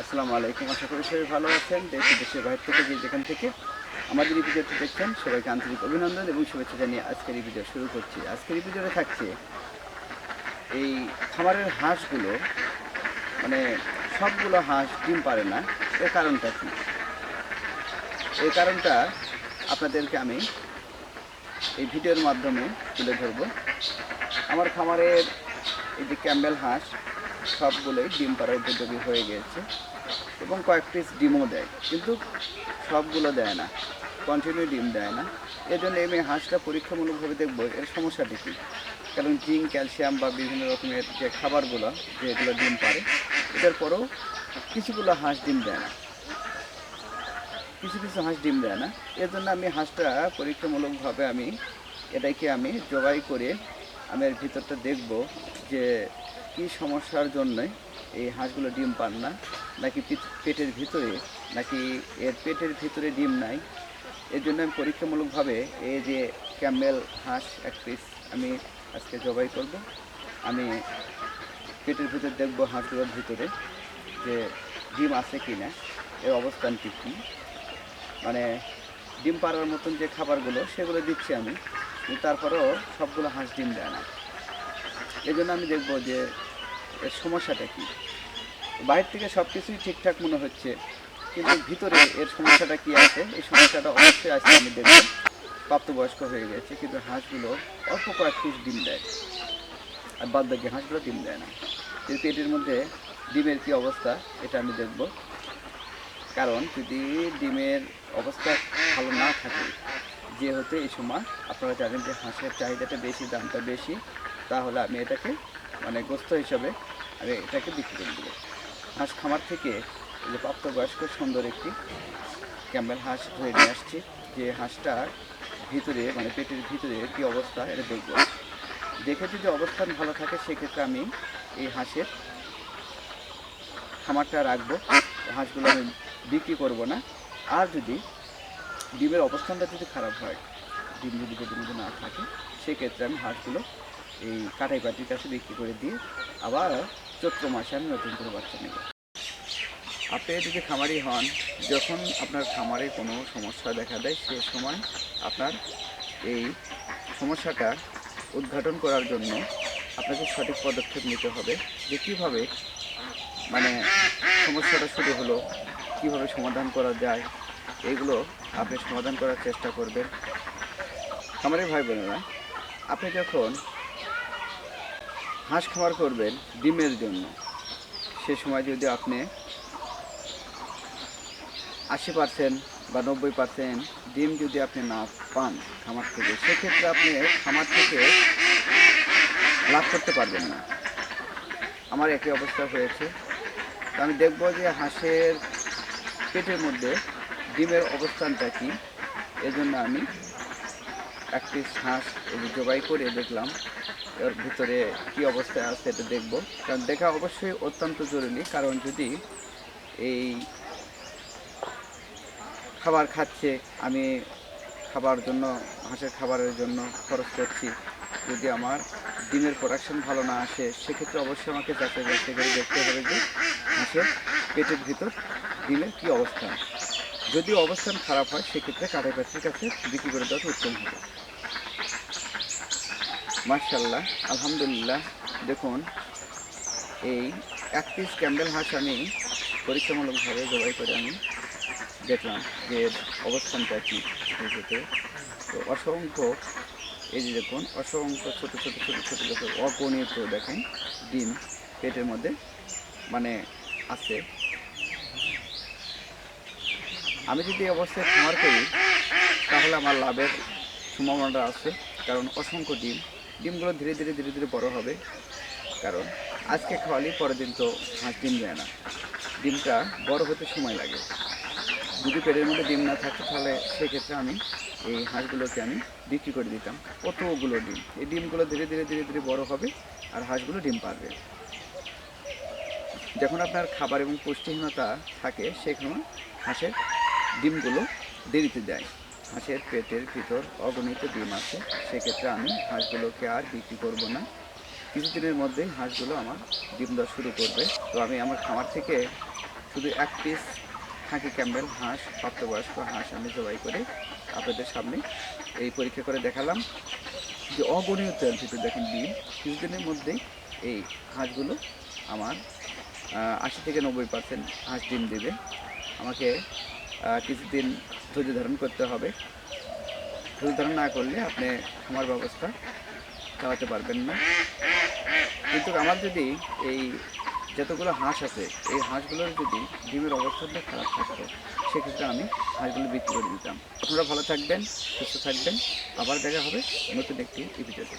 আসসালামু আলাইকুম। আশা করি সবাই ভালো আছেন। দেশ দেশের বাইরে থেকে যে যেখান থেকে আমাদের এই ভিডিওটি দেখছেন, সবাইকে আন্তরিক অভিনন্দন এবং শুভেচ্ছা জানিয়ে আজকের এই ভিডিও শুরু করছি। আজকের এই ভিডিওতে থাকছে এই খামারের হাঁসগুলো। মানে সবগুলো হাঁস ডিম পারে না। এর কারণটা কি? এই কারণটা আপনাদেরকে আমি এই ভিডিওর মাধ্যমে তুলে ধরবো। আমার খামারের এই যে ক্যাম্বেল হাঁস সবগুলোই ডিম পাড়ার উপযোগী হয়ে গিয়েছে এবং কয়েক পিস ডিমও দেয়, কিন্তু সবগুলো দেয় না কন্টিনিউ ডিম দেয় না। এর জন্য আমি হাঁসটা পরীক্ষামূলকভাবে দেখব, এর সমস্যাটি কী? কারণ জিঙ্ক, ক্যালসিয়াম বা বিভিন্ন রকমের যে খাবারগুলো যেগুলো ডিম পারে এটার পরেও কিছুগুলো হাঁস ডিম দেয় না। কিছু কিছু হাঁস ডিম দেয় না। এর জন্য আমি হাঁসটা পরীক্ষামূলকভাবে আমি, এটাকে আমি জবাই করে আমি এর ভিতরটা দেখব যে কি সমস্যার জন্য এই হাঁসগুলো ডিম পান না? নাকি পেটের ভিতরে, নাকি এর পেটের ভিতরে ডিম নাই? এর জন্য আমি পরীক্ষামূলকভাবে এই যে ক্যাম্বেল হাঁস এক পিস আমি আজকে জবাই করব। আমি পেটের ভিতরে দেখব হাঁসগুলোর ভিতরে যে ডিম আছে কি না এর অবস্থানটি কী মানে ডিম পাড়ার মতন যে খাবারগুলো, সেগুলো দিচ্ছি আমি। তারপরেও সবগুলো হাঁস ডিম দেয় না। এই জন্য আমি দেখব যে এর সমস্যাটা কী। বাইরে থেকে সব কিছুই ঠিকঠাক মনে হচ্ছে, কিন্তু ভিতরে এর সমস্যাটা কী আছে? এই সমস্যাটা অবশ্যই আছে আমি দেখব। প্রাপ্তবয়স্ক হয়ে গেছে, কিন্তু হাঁসগুলো অল্প কয়েক পিস ডিম দেয়। আর বাদ বাকি হাঁসগুলো ডিম দেয় না। কিন্তু পেটের মধ্যে ডিমের কি অবস্থা, এটা আমি দেখব। কারণ যদি ডিমের অবস্থা ভালো না থাকে, যেহেতু এই সময় আপনারা জানেন যে হাঁসের চাহিদাটা বেশি, দামটা বেশি। তাহলে আমি এটাকে মানে গোস্ত হিসাবে আমি এটাকে বিক্রি করে দেবো। হাঁস খামার থেকে যে প্রাপ্তবয়স্ক সুন্দর একটি ক্যাম্বেল হাঁস ধরে নিয়ে আসছি, যে হাঁসটার ভিতরে মানে পেটের ভিতরে কী অবস্থা এটা দেখব। দেখে যদি অবস্থান ভালো থাকে, সেক্ষেত্রে আমি এই হাঁসের খামারটা রাখব। হাঁসগুলো আমি বিক্রি করব না। আর যদি ডিমের অবস্থানটা যদি খারাপ হয়, ডিম যদি যদি না থাকে, সেক্ষেত্রে আমি হাঁসগুলো এই কাটাই পাটির কাছে বিক্রি করে দিয়ে আবার চৈত্র মাসে আমি নতুন করে বাচ্চা নেব। আপনি যদি খামারি হন, যখন আপনার খামারে কোনো সমস্যা দেখা দেয়, সে সময় আপনার এই সমস্যাটা উদ্ঘাটন করার জন্য আপনাকে সঠিক পদক্ষেপ নিতে হবে যে কীভাবে মানে সমস্যাটা শুরু হলো, কীভাবে সমাধান করা যায়, এগুলো আপনি সমাধান করার চেষ্টা করবেন। খামারের ভাই বোনেরা আপনি যখন হাঁস খামার করবেন ডিমের জন্য। সে সময় যদি আপনি আশি পার্সেন্ট বা নব্বই পার্সেন্ট ডিম যদি আপনি না পান খামার থেকে, সেক্ষেত্রে আপনি খামার থেকে লাভ করতে পারবেন না। আমার একই অবস্থা হয়েছে। তো আমি দেখব যে হাঁসের পেটের মধ্যে ডিমের অবস্থানটা কি। এজন্য আমি এক পিস হাঁস জবাই করে দেখলাম। এর ভিতরে কি অবস্থায় আছে এটা দেখব। কারণ দেখা অবশ্যই অত্যন্ত জরুরি, কারণ যদি এই খাবার খাচ্ছে, আমি খাবার জন্য, হাঁসের খাবারের জন্য খরচ করছি, যদি আমার ডিমের প্রোডাকশন ভালো না আসে, সেক্ষেত্রে অবশ্যই আমাকে যাচাই বাছাই করে দেখতে হবে যে হাঁসের পেটের ভিতর ডিমের কী অবস্থান। যদি অবস্থান খারাপ হয়, সেক্ষেত্রে কাটাই পাখির কাছে বিক্রি করে দেওয়া উত্তম হবে। মার্শাল্লাহ আলহামদুলিল্লাহ। দেখুন, এই এক পিস ক্যান্ডেল হাঁস আমি পরীক্ষামূলকভাবে জবাই করে আমি দেখলাম যে অবস্থানটা কী তো। অসংখ্য, এই যে দেখুন, অসংখ্য ছোটো ছোটো ছোটো ছোটো ছোটো অগণিত দেখেন ডিম পেটের মধ্যে মানে আছে। আমি যদি এই অবস্থায় খামার করি, তাহলে আমার লাভের সম্ভাবনাটা আছে, কারণ অসংখ্য ডিম ডিমগুলো ধীরে ধীরে ধীরে ধীরে বড় হবে, কারণ আজকে খাওয়ালে, পরের দিন তো হাঁস ডিম দেয় না। ডিমটা বড় হতে সময় লাগে। যদি পেটের মধ্যে ডিম না থাকে, তাহলে সেক্ষেত্রে আমি এই হাঁসগুলোকে আমি বিক্রি করে দিতাম। কতগুলো ডিম? এই ডিমগুলো ধীরে ধীরে ধীরে ধীরে বড় হবে আর হাঁসগুলো ডিম পারবে। যখন আপনার খাবার এবং পুষ্টিহীনতা থাকে, সেখানে হাঁসের ডিমগুলো দেরিতে দেয় হাঁসের পেটের ভিতর অগণিত ডিম আছে, সেক্ষেত্রে আমি হাঁসগুলোকে আর বিক্রি করব না। কিছুদিনের মধ্যেই হাঁসগুলো আমার ডিম দেওয়া শুরু করবে। তো আমি আমার খামার থেকে শুধু এক পিস খাঁকি ক্যাম্বেল হাঁস, প্রাপ্তবয়স্ক হাঁস আমি জবাই করে আপনাদের সামনে এই পরীক্ষা করে দেখালাম। যে অগণীয় তেল যেটা দেখেন ডিম। কিছুদিনের মধ্যেই এই হাঁসগুলো আমার আশি থেকে নব্বই পার্সেন্ট হাঁস ডিম দেবে। আমাকে কিছুদিন ধৈর্য ধারণ করতে হবে। ধৈর্য ধারণ না করলে আপনি খামার ব্যবস্থা চালাতে পারবেন না। কিন্তু আমার যদি এই যতগুলো হাঁস আছে, এই হাঁসগুলোর যদি ডিমের অবস্থাটা খারাপ থাকতো, সেক্ষেত্রে আমি হাঁসগুলো বিক্রি করে দিতাম। আপনারা ভালো থাকবেন, সুস্থ থাকবেন। আবার দেখা হবে নতুন একটি এপিসোডে